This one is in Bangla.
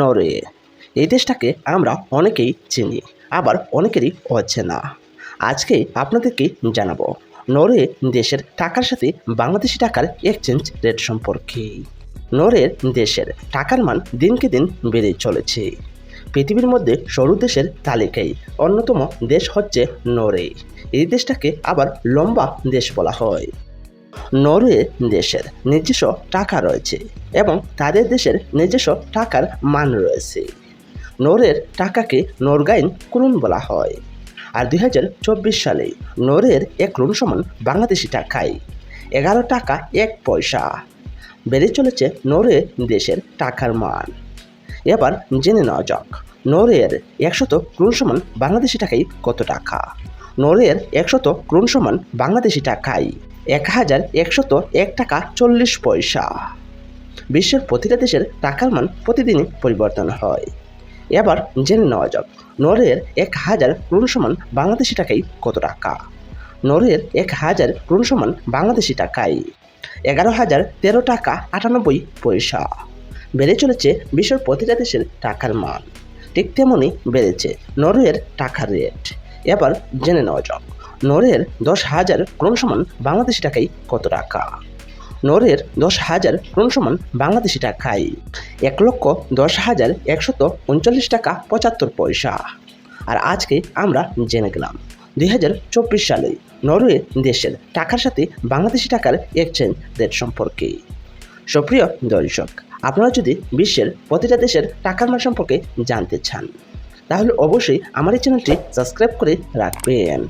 নরওয়ে এই দেশটাকে আমরা অনেকেই চিনি, আবার অনেকেরই অচেনা। আজকে আপনাদেরকে জানাব নরওয়ে দেশের টাকার সাথে বাংলাদেশি টাকার এক্সচেঞ্জ রেট সম্পর্কে। নরওয়ের দেশের টাকার মান দিনকে দিন বেড়ে চলেছে। পৃথিবীর মধ্যে সরু দেশের তালিকায় অন্যতম দেশ হচ্ছে নরওয়ে এই দেশটাকে আবার লম্বা দেশ বলা হয়। নরওয়ে দেশের নিজস্ব টাকা রয়েছে এবং তাদের দেশের নিজস্ব টাকার মান রয়েছে। নরের টাকাকে নরগাইন ক্রুন বলা হয়। আর দুই হাজার চব্বিশ সালে নরের এক রুন সমান বাংলাদেশি টাকায় এগারো টাকা এক পয়সা। বেড়ে চলেছে নরে দেশের টাকার মান। এবার জেনে নেওয়া যাক নরের একশত ক্রুন সমান বাংলাদেশি টাকায় কত টাকা? নরের একশত ক্রুন সমান বাংলাদেশি টাকায় এক হাজার একশত এক টাকা চল্লিশ পয়সা। বিশ্বের প্রতিটা দেশের টাকার মান প্রতিদিনই পরিবর্তন হয়। এবার জেনে নেওয়া যাক, নরের এক হাজার ক্রুন সমান বাংলাদেশি টাকাই কত টাকা? নরের এক হাজার ক্রুন সমান বাংলাদেশি টাকায় এগারো হাজার তেরো টাকা আটানব্বই পয়সা। বেড়ে চলেছে বিশ্বের প্রতিটা দেশের টাকার মান। ঠিক তেমনই বেড়েছে নরওয়ের টাকার রেট। এবার জেনে নেওয়া যাক নরের দশ হাজার ক্রোন সমান বাংলাদেশি টাকায় কত টাকা? নরের দশ হাজার ক্রোন সমান বাংলাদেশি টাকায় এক লক্ষ দশ হাজার একশত উনচল্লিশ টাকা পঁচাত্তর পয়সা। আর আজকে আমরা জেনে গেলাম, দুই হাজার চব্বিশ সালে নরওয়ে দেশের টাকার সাথে বাংলাদেশি টাকার এক্সচেঞ্জ রেট সম্পর্কে। সুপ্রিয় দর্শক, আপনারা যদি বিশ্বের প্রতিটা দেশের টাকার মান সম্পর্কে জানতে চান, তাহলে অবশ্যই আমার এই চ্যানেলটি সাবস্ক্রাইব করে রাখবেন।